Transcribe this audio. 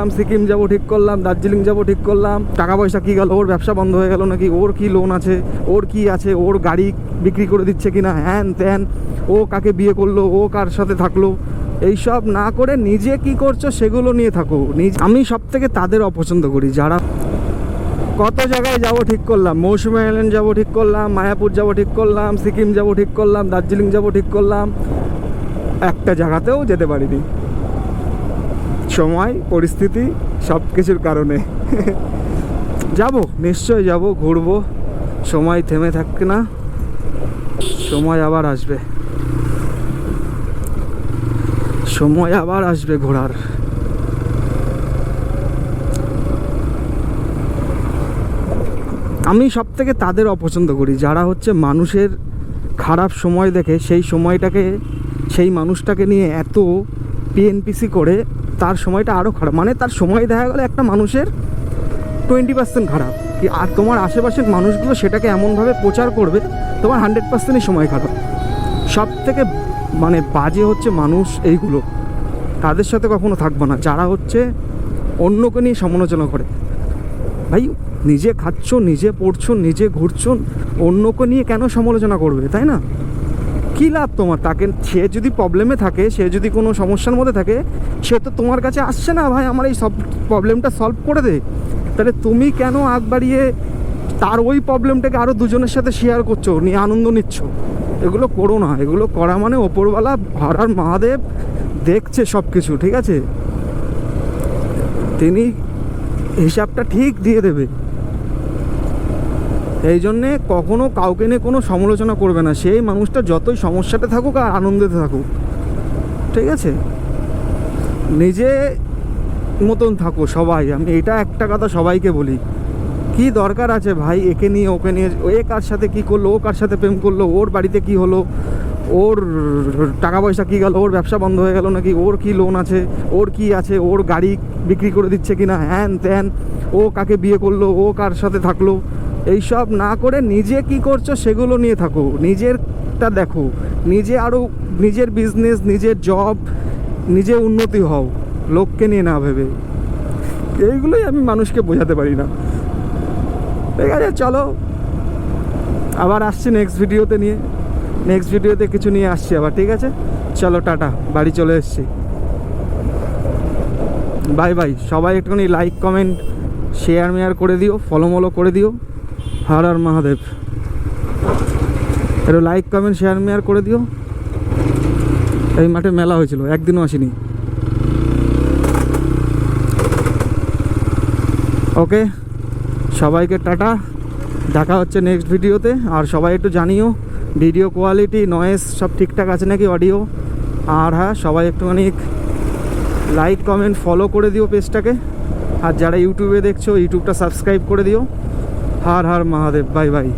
করলাম, সিকিম যাব ঠিক করলাম, দার্জিলিং যাব ঠিক করলাম। টাকা পয়সা কি গেল? ওর ব্যবসা বন্ধ হয়ে গেল নাকি? ওর কি লোন আছে? ওর কি আছে? ওর গাড়ি বিক্রি করে দিচ্ছে কিনা? হ্যান ত্যান। ও কাকে বিয়ে করল? ও কার সাথে থাকল? এইসব না করে নিজে কি করছ সেগুলো নিয়ে থাকো। নিজ আমি সব থেকে তাদের অপছন্দ করি। যারা কত জায়গায় যাব ঠিক করলাম। মৌসুমী আইল্যান্ড যাব ঠিক করলাম, মায়াপুর যাব ঠিক করলাম, সিকিম যাব ঠিক করলাম, দার্জিলিং যাব ঠিক করলাম। একটা জায়গাতেও যেতে পারিনি। সময়, পরিস্থিতি সব কিছুর কারণে। যাব নিশ্চয় যাব, ঘুরবো। সময় থেমে থাকবে না। সময় আবার আসবে। সময় আবার আসবে ঘোরার। আমি সব থেকে তাদের অপছন্দ করি, যারা হচ্ছে মানুষের খারাপ সময় দেখে সেই সময়টাকে, সেই মানুষটাকে নিয়ে এত পিএনপিসি করে তার সময়টা আরও খারাপ। মানে তার সময় দেখা গেলো একটা মানুষের টোয়েন্টি পার্সেন্ট খারাপ। কি আর তোমার আশেপাশের মানুষগুলো সেটাকে এমনভাবে প্রচার করবে, তোমার হান্ড্রেড পার্সেন্টই সময় খারাপ। সব থেকে মানে বাজে হচ্ছে মানুষ এইগুলো। তাদের সাথে কখনো থাকব না। যারা হচ্ছে অন্যকে নিয়ে সমালোচনা করে। ভাই, নিজে খাচ্ছ, নিজে পড়ছো, নিজে ঘুরছো, অন্যকে নিয়ে কেন সমালোচনা করবে, তাই না? কী লাভ তোমার? তাকে সে যদি প্রবলেমে থাকে, সে যদি কোনো সমস্যার মধ্যে থাকে, সে তো তোমার কাছে আসছে না ভাই, আমার এই সব প্রবলেমটা সলভ করে দে। তাহলে তুমি কেন আগ বাড়িয়ে তার ওই প্রবলেমটাকে আরও দুজনের সাথে শেয়ার করছ, নিয়ে আনন্দ নিচ্ছ? এগুলো করো না, এগুলো করা মানে ওপরওয়ালা হরার মহাদেব দেখছে সব কিছু ঠিক আছে? তিনি হিসাবটা ঠিক দিয়ে দেবে। এই জন্যে কখনো কাউকে নিয়ে কোনো সমালোচনা করবে না। সেই মানুষটা যতই সমস্যাতে থাকুক আর আনন্দেতে থাকুক, ঠিক আছে? নিজে মতন থাকো সবাই। আমি এটা একটা কথা সবাইকে বলি। কি দরকার আছে ভাই একে নিয়ে, ওকে নিয়ে? ও এ কার সাথে কি করল? ও কার সাথে প্রেম করল? ওর বাড়িতে কি হলো? ওর টাকা পয়সা কী গেল? ওর ব্যবসা বন্ধ হয়ে গেল নাকি? ওর কি লোন আছে? ওর কি আছে? ওর গাড়ি বিক্রি করে দিচ্ছে কি না হ্যান ত্যান। ও কাকে বিয়ে করল? ও কার সাথে থাকল? এইসব না করে নিজে কি করছ সেগুলো নিয়ে থাকো। নিজেরটা দেখো। নিজে আরও নিজের বিজনেস নিজের জব নিজে উন্নতি হও। লোককে নিয়ে না ভেবে। এইগুলোই আমি মানুষকে বোঝাতে পারি না। ঠিক আছে, চলো। আবার আসছি নেক্সট ভিডিওতে নিয়ে। নেক্সট ভিডিওতে কিছু নিয়ে আসছি আবার, ঠিক আছে? চলো, টাটা। বাড়ি চলে এসছি। বাই বাই সবাই একটুখানি লাইক কমেন্ট শেয়ার মেয়ার করে দিও ফলো মলো করে দিও। হর আর মহাদেব। একটু লাইক কমেন্ট শেয়ার মেয়ার করে দিও। এই মাঠে মেলা হয়েছিল, একদিনও আসিনি। ওকে, সবাইকে টাটা। দেখা হচ্ছে নেক্সট ভিডিওতে, আর সবাই একটু জানিও ভিডিও কোয়ালিটি নয়েস সব ঠিকঠাক আছে নাকি অডিও আর হ্যাঁ সবাই একটুখানি লাইক কমেন্ট ফলো করে দিও পেজটাকে আর যারা ইউটিউবে দেখছ, ইউটিউবটা সাবস্ক্রাইব করে দিও। Har Har Mahadev bye bye.